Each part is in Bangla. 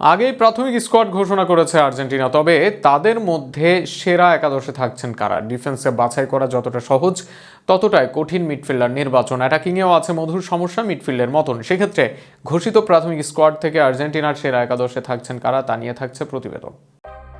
আগেই প্রাথমিক স্কোয়াড ঘোষণা করেছে আর্জেন্টিনা, তবে তাদের মধ্যে সেরা একাদশে থাকছেন কারা? ডিফেন্সে বাছাই করা যতটা সহজ, ততটাই কঠিন মিডফিল্ডার নির্বাচন। অ্যাটাকিংয়েও আছে মধুর সমস্যা মিডফিল্ডের মতন। সেক্ষেত্রে ঘোষিত প্রাথমিক স্কোয়াড থেকে আর্জেন্টিনার সেরা একাদশে থাকছেন কারা? তা নিয়ে থাকছে প্রতিবেদন।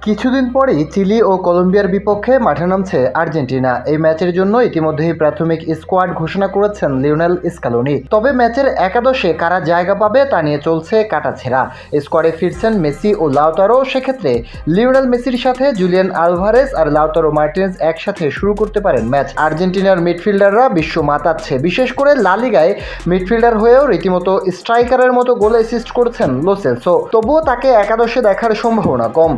কিছুদিন পরেই চিলি ও কলম্বিয়ার বিপক্ষে মাঠে নামছে আর্জেন্টিনা। এই ম্যাচের জন্য ইতিমধ্যেই প্রাথমিক স্কোয়াড ঘোষণা করেছেন লিওনেল স্কালোনি। তবে ম্যাচের একাদশে কারা জায়গা পাবে তা নিয়ে চলছে কাটাছেড়া। স্কোয়াডে ফিরছেন মেসি ও লাউতারো। সেক্ষেত্রে লিওনেল মেসির সাথে জুলিয়ান আলভারেজ আর লাউতারো মার্টিনেজ একসাথে শুরু করতে পারেন ম্যাচ। আর্জেন্টিনার মিডফিল্ডাররা বিশ্ব মাতাচ্ছে। বিশেষ করে লালিগায় মিডফিল্ডার হয়েও রীতিমতো স্ট্রাইকারের মতো গোল অ্যাসিস্ট করছেন লোসেলসো তবুও তাকে একাদশে দেখার সম্ভাবনা কম।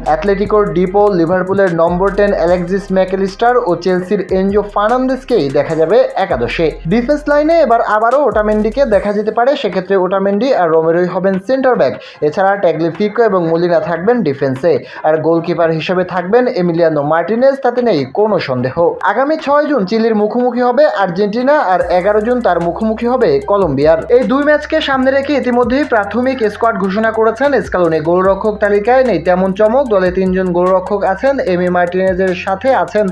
অ্যাথলেটিকোর ডিপো, লিভারপুলের number ten Alexis Mac Allister ও চেলসির এনজো ফার্নান্দেসকেই দেখা যাবে একাদশে। ডিফেন্স লাইনে এবার আবারও ওটামেন্ডিকে দেখা যেতে পারে, সেক্ষেত্রে ওটামেন্ডি আর রোমেরোই হবেন সেন্টার ব্যাক। এছাড়া ট্যাগলিফিকো এবং মলিনা থাকবেন ডিফেন্সে। আর গোলকিপার হিসেবে থাকবেন এমিলিয়ানো মার্টিনেজ, তাতে নেই কোনো সন্দেহ। আগামী ছয় জুন চিলির মুখোমুখি হবে আর্জেন্টিনা আর এগারো জুন তার মুখোমুখি হবে কলম্বিয়ার। এই দুই ম্যাচকে সামনে রেখে ইতিমধ্যেই প্রাথমিক স্কোয়াড ঘোষণা করেছেন স্কালোনি গোলরক্ষক তালিকায় নেই তেমন চমক, দলে তিনজন গোলরক্ষক আছেন, এমি মার্টিনেজের সাথে আছেন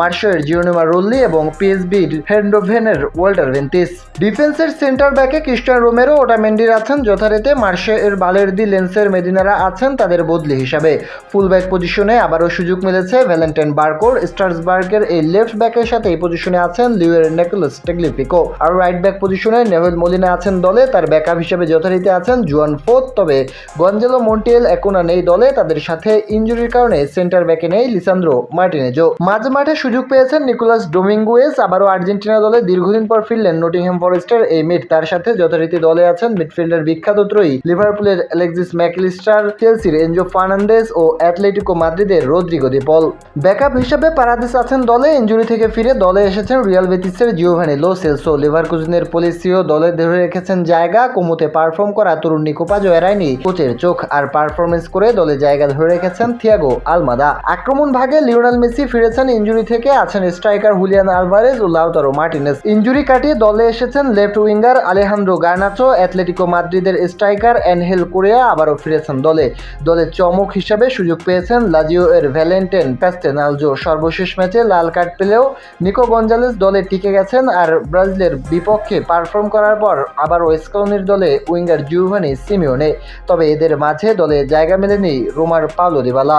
মার্শোয়ের জিওনিমা রোল্লি এবং পিএসবির হেন্ডোভেনের ওয়াল্টার ভেন্টিস। ডিফেন্সের সেন্টার ব্যাকে ক্রিস্টিয়ান রোমেরো, ওটামেন্ডির আছেন যথারীতে মার্শোয়ের বালেরদি লেন্সের মেদিনারা আছেন তাদের বদলি হিসাবে। ফুল ব্যাক পজিশনে আবারও সুযোগ মিলেছে ভ্যালেন্টাইন বার্কোর, স্টার্সবার্গের এই লেফট ব্যাকের সাথে এই পজিশনে আছেন লিওয়ের নেকোলাস টেগলিফিকো আর রাইট ব্যাক পজিশনে নেভেল মলিনা আছেন দলে, তার ব্যাকআপ হিসেবে যথারীতি আছেন জুয়ান ফোর্থ। তবে গঞ্জেলো মন্টিয়েল একুনা নেই দলে, তাদের সাথে ইঞ্জুরির কারণে সেন্টার ব্যাকে নেই লিসান্দ্রো মার্টিনেজো। মাঝে মাঠে সুযোগ পেয়েছেন নিকোলাস ডোমিঙ্গুয়েস আবারও আর্জেন্টিনা দলে দীর্ঘদিন পর ফিরলেন নটিংহ্যাম ফরেস্টের এই মিড। তার সাথে যথারীতি দলে আছেন মিডফিল্ডের বিখ্যাত ত্রয়ী লিভারপুলের অ্যালেক্সিস ম্যাকলিস্টার, চেলসির এনজো ফার্নান্দেস ও অ্যাটলেটিকো মাদ্রিদের রদ্রিগো দিপল ব্যাকআপ হিসেবে পারাদেস আছেন দলে ইঞ্জুরি থেকে ফিরে দলে এসেছেন রিয়াল বেতিসের জিওভানি লো সেলসো। লিভারকুজনের পলিসিও দলে ধরে রেখেছেন জায়গা, কোমোতে পারফর্ম করা তরুণ নিকোপাজও এড়ায়নি কোচের চোখ, আর পারফরমেন্স করে দলে জায়গা ধরে রেখেছেন থিয়াগো আলমাদা। আক্রমণ ভাগে লিওনাল মেসি ফিরেছেন ইঞ্জুরি থেকে, আছেন স্ট্রাইকার হুলিয়ান আলভারেজ ও লাউতারো মার্টিনেস। ইঞ্জুরি কাটিয়ে দলে এসেছেন left winger Alejandro Garnacho, Atletico মাদ্রিদের স্ট্রাইকার অ্যানহেল কোরিয়া আবারও ফিরেছেন দলে। দলের চমক হিসাবে সুযোগ পেয়েছেন লাজিও এর ভ্যালেন্টেন প্যাস্টেনালজো সর্বশেষ ম্যাচে লাল কার্ড পেলেও নিকো গঞ্জালেস দলে টিকে গেছেন আর ব্রাজিলের বিপক্ষে পারফর্ম করার পর আবার ওয়েস্কলনির দলে উইঙ্গার জিউভানি সিমিওনে। তবে এদের মাঝে দলে জায়গা মেলেনি রোমার পাওলো দিবালা।